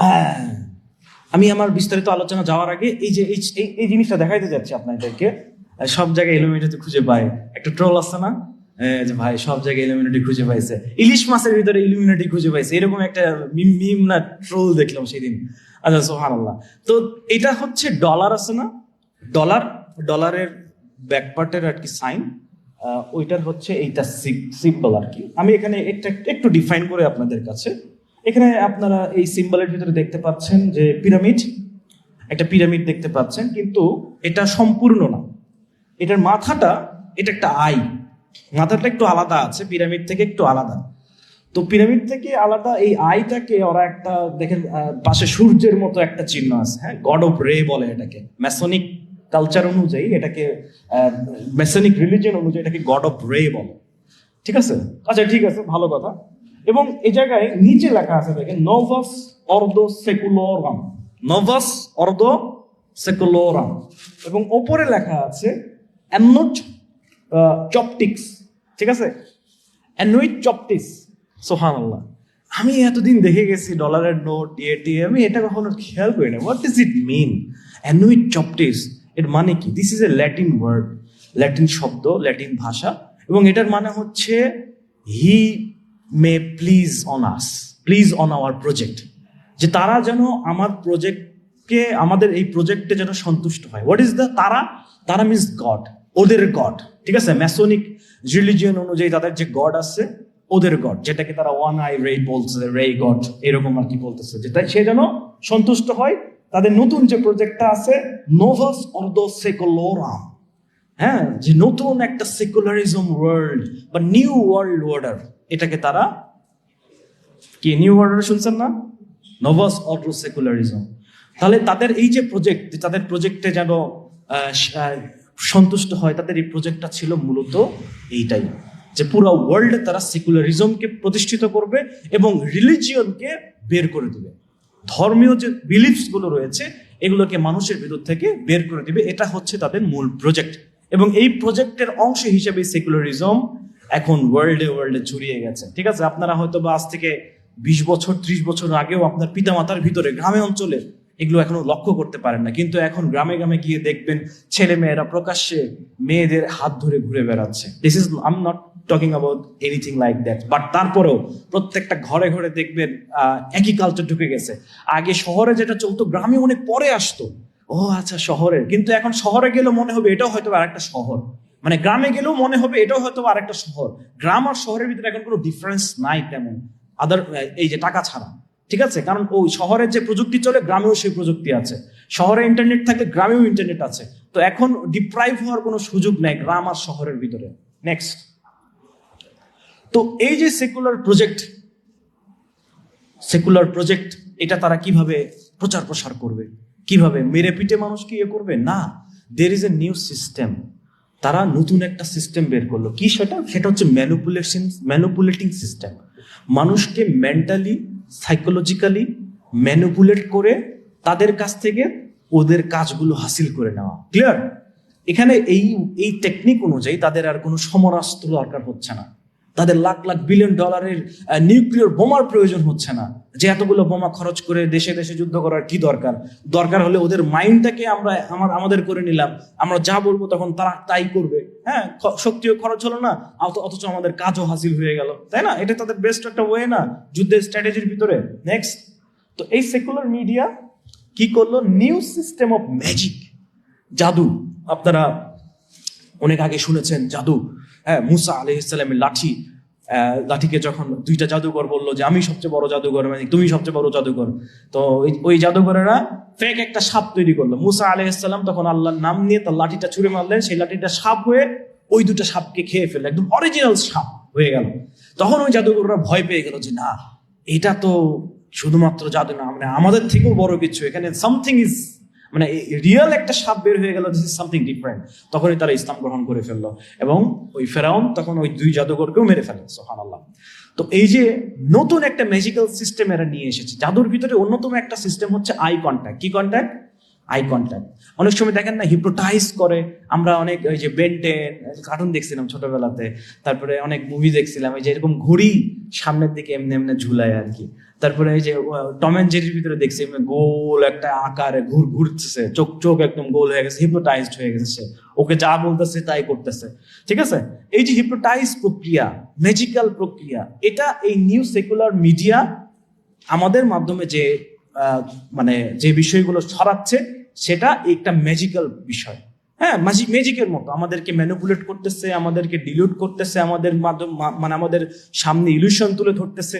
হ্যাঁ, আমি আমার বিস্তারিত আলোচনা যাওয়ার আগে এই যে এই- জিনিসটা দেখাইতে যাচ্ছি আপনাদেরকে। সব জায়গায় এলিমিনেটি খুঁজে পায়। একটা ট্রোল আছে না? যে ভাই সব জায়গায় এলিমিনেটি খুঁজে পাইছে। ইলিশ মাছের ভিতরে ইলিমিনেটি খুঁজে পাইছে। এরকম একটা মিম না ট্রোল দেখলাম সেদিন। আচ্ছা সোহান আল্লাহ তো এটা হচ্ছে ডলার আছে না? ডলার ডলারের ব্যাকপার্টের আর কি সাইন। ওইটার হচ্ছে এইটা সিম্বল আর কি। আমি এখানে একটা একটু ডিফাইন করে আপনাদের কাছে। এখানে আপনারা এই সিম্বলের ভিতরে দেখতে পাচ্ছেন যে পিরামিড, একটা পিরামিড দেখতে পাচ্ছেন, কিন্তু এটা সম্পূর্ণ না। এটার মাথাটা, এটা একটা আই। মাথাটা একটু আলাদা আছে, পিরামিড থেকে একটু আলাদা। তো পিরামিড থেকে আলাদা এই আইটাকে ওরা একটা, দেখেন পাশে সূর্যের মতো একটা চিহ্ন আছে হ্যাঁ? গড অফ রে বলে এটাকে। ম্যাসনিক কালচার অনুযায়ী এটাকে ম্যাসনিক রিলিজন অনুযায়ী এটাকে গড অফ রে বলে। ঠিক আছে? আচ্ছা ঠিক আছে, ভালো কথা। এবং এই জায়গায় নিচে লেখা আছে দেখেন নোভাস অর্দো সেকুলোরাম নভাস অর্দো সেকুলোরাম এবং ওপরে লেখা আছে অ্যানোট চপটিক্স ঠিক আছে? অ্যানুইট চপটিক্স সোহান আল্লাহ আমি এতদিন দেখে গেছি ডলারের নোট ইয়েটি আমি এটা কখনো খেয়াল করি না। হোয়াট ইজ ইট মিন অ্যানুইট চপটিস এর মানে কি? This is a Latin word Latin শব্দ ল্যাটিন ভাষা। এবং এটার মানে হচ্ছে he may please on us please on our project যে তারা যেন আমার প্রজেক্টকে আমাদের এই প্রজেক্টে যেন সন্তুষ্ট হয়। হোয়াট ইজ দ্য তারা? তারা মিন্স গড ওদের গড ঠিক আছে? ম্যাসোনিক রিলিজিয়ন অনুযায়ী তাদের যে গড আছে, ওদের গড যেটাকে তারা ওয়ান আই রে বলছে রে গড এরকম আর কি বলতেছে। যেটা সে যেন সন্তুষ্ট হয়। তাদের নতুন যে প্রজেক্টটা আছে নোভাস অর্দো সেকুলোরাম হ্যাঁ যে নতুন একটা সেকুলারিজম ওয়ার্ল্ড বা নিউ ওয়ার্ল্ড অর্ডার এটাকে তারা কি নিউ অর্ডার শুনছেন না? নভাস অর্ডার সেকুলারিজম তাহলে তাদের এই যে প্রজেক্ট তাদের প্রজেক্টে যেন সন্তুষ্ট হয়, তাদের এই প্রজেক্টটা ছিল মূলত এইটাই, যে পুরো ওয়ার্ল্ডে তারা সেকুলারিজমকে প্রতিষ্ঠিত করবে এবং রিলিজিয়নকে বের করে দেবে। ধর্মীয় যে বিলিফসগুলো রয়েছে, এগুলোকে মানুষের ভিতর থেকে বের করে দিবে। এটা হচ্ছে তাদের মূল প্রজেক্ট এবং এই প্রজেক্টের অংশ হিসেবে সেকুলারিজম এখন ওয়ার্ল্ডে ওয়ার্ল্ডে ছড়িয়ে গেছে। ঠিক আছে? আপনারা হয়তো বা আজ থেকে বিশ বছর, ত্রিশ বছর আগেও আপনার পিতামাতার ভিতরে গ্রামে অঞ্চলে এগুলো এখনও লক্ষ্য করতে পারেন না। কিন্তু এখন গ্রামে গ্রামে গিয়ে দেখবেন ছেলে মেয়েরা প্রকাশ্যে মেয়েদের হাত ধরে ঘুরে বেড়াচ্ছে। This is I'm not talking about anything like that but তারপরেও প্রত্যেকটা ঘরে ঘরে দেখবেন একই কালচার ঢুকে গেছে। আগে শহরে যেটা চলতো, গ্রামে অনেক পরে আসতো। ও আচ্ছা শহরের। কিন্তু এখন শহরে গেলেও মনে হবে এটাও হয়তো আরেকটা শহর। মানে গ্রামে গেলেও মনে হবে এটাও হয়তো আরেকটা শহর। গ্রাম আর শহরের ভিতরে এখন কোনো ডিফারেন্স নাই তেমন। আদার এই যে টাকা ছাড়া। ঠিক আছে? কারণ ওই শহরের যে প্রযুক্তি চলে, গ্রামেও সেই প্রযুক্তি আছে। শহরে ইন্টারনেট থাকলে গ্রামেও ইন্টারনেট আছে। তো এখন ডিপ্রাইভ হওয়ার কোনো সুযোগ নেই গ্রাম আর শহরের ভিতরে। নেক্সট তো এই যে সেকুলার প্রজেক্ট সেকুলার প্রজেক্ট এটা তারা কীভাবে প্রচার প্রসার করবে? কীভাবে? মেরে পিটে মানুষকে ইয়ে করবে? না। There is a new system তারা নতুন একটা সিস্টেম বের করল। কি সেটা? সেটা হচ্ছে ম্যানুপুলেশন ম্যানুপুলেটিং সিস্টেম মানুষকে মেন্টালি সাইকোলজিক্যালি ম্যানুপুলেট করে তাদের কাছ থেকে ওদের কাজগুলো হাসিল করে নেওয়া। ক্লিয়ার এখানে এই এই টেকনিক অনুযায়ী তাদের আর কোনো সমরাস্ত্র দরকার হচ্ছে না। তাদের লাখ লাখ বিলিয়ন ডলারের নিউক্লিয়ার বোমার প্রয়োজন হচ্ছে না। যে এতগুলো বোমা খরচ করে দেশে দেশে যুদ্ধ করার কি দরকার? দরকার হলে ওদের মাইন্ডটাকে আমরা, আমার, আমাদের করে নিলাম। আমরা যা বলব তখন তারা তাই করবে। হ্যাঁ শক্তিও খরচ হলো না অথ- অথচ আমাদের কাজও হাসিল হয়ে গেল। তাই না? এটা তাদের বেস্ট একটা ওয়ে না, যুদ্ধের স্ট্র্যাটেজির ভিতরে। নেক্সট তো এই সেকুলার মিডিয়া কি করল? নিউ সিস্টেম অফ ম্যাজিক জাদু। আপনারা অনেক আগে শুনেছেন, জাদু। হ্যাঁ মুসা আলহ ইসলামের লাঠি লাঠিকে যখন দুইটা জাদুঘর বলল যে, আমি সবচেয়ে বড় জাদুঘর মানে তুমি সবচেয়ে বড় জাদুঘর। তো ওই- জাদুকরেরা ফেক একটা সাপ তৈরি করল। মুসা আলহ ইসলাম তখন আল্লাহর নাম নিয়ে তার লাঠিটা ছুড়ে মারলেন। সেই লাঠিটা সাপ হয়ে ওই দুটো সাপকে খেয়ে ফেলল। একদম অরিজিনাল সাপ হয়ে গেল। তখন ওই জাদুকররা ভয় পেয়ে গেল যে, না, এটা তো শুধুমাত্র জাদু না মানে আমাদের থেকেও বড় কিছু। এখানে সামথিং ইজ মানে রিয়েল একটা সাপ বের হয়ে গেল দিস ইজ সামথিং ডিফারেন্ট তখনই তারা ইসলাম গ্রহণ করে ফেলল এবং ওই ফেরাউন তখন ওই দুই জাদুঘরকেও মেরে ফেলে সোহান আল্লাহ তো এই যে নতুন একটা ম্যাজিক্যাল সিস্টেম এরা নিয়ে এসেছে, জাদুর ভিতরে অন্যতম একটা সিস্টেম হচ্ছে আই কন্ট্যাক্ট কি কন্ট্যাক্ট আই কন্ট্যাক্ট অনেক সময় দেখেন না হিপ্রোটাইজ করে। আমরা অনেক ওই যে বেন্টেন কার্টুন দেখছিলাম ছোটবেলাতে। তারপরে অনেক মুভি দেখছিলাম, এই যে এরকম ঘড়ি সামনের দিকে এমনি এমনি ঝুলায় আর কি। তারপরে এই যে টম এন্ড জেরির ভিতরে দেখছি গোল একটা আকারে ঘুর, ঘুরতেছে, চোখ চোখ একদম গোল হয়ে গেছে হিপনোটাইজড হয়ে গেছে। ওকে যা বলতেছে তাই করতেছে। ঠিক আছে? এই যে হিপনোটাইজ প্রক্রিয়া ম্যাজিক্যাল প্রক্রিয়া, এটা এই নিউ সেকুলার মিডিয়া আমাদের মাধ্যমে যে মানে যে বিষয়গুলো ছড়াচ্ছে সেটা একটা ম্যাজিক্যাল বিষয়। হ্যাঁ ম্যাজিক ম্যাজিকের মতো। আমাদেরকে ম্যানুপুলেট করতেছে, আমাদেরকে ডিলিউট করতেছে, আমাদের মাধ্যম মানে আমাদের সামনে ইলিউশন তুলে ধরতেছে।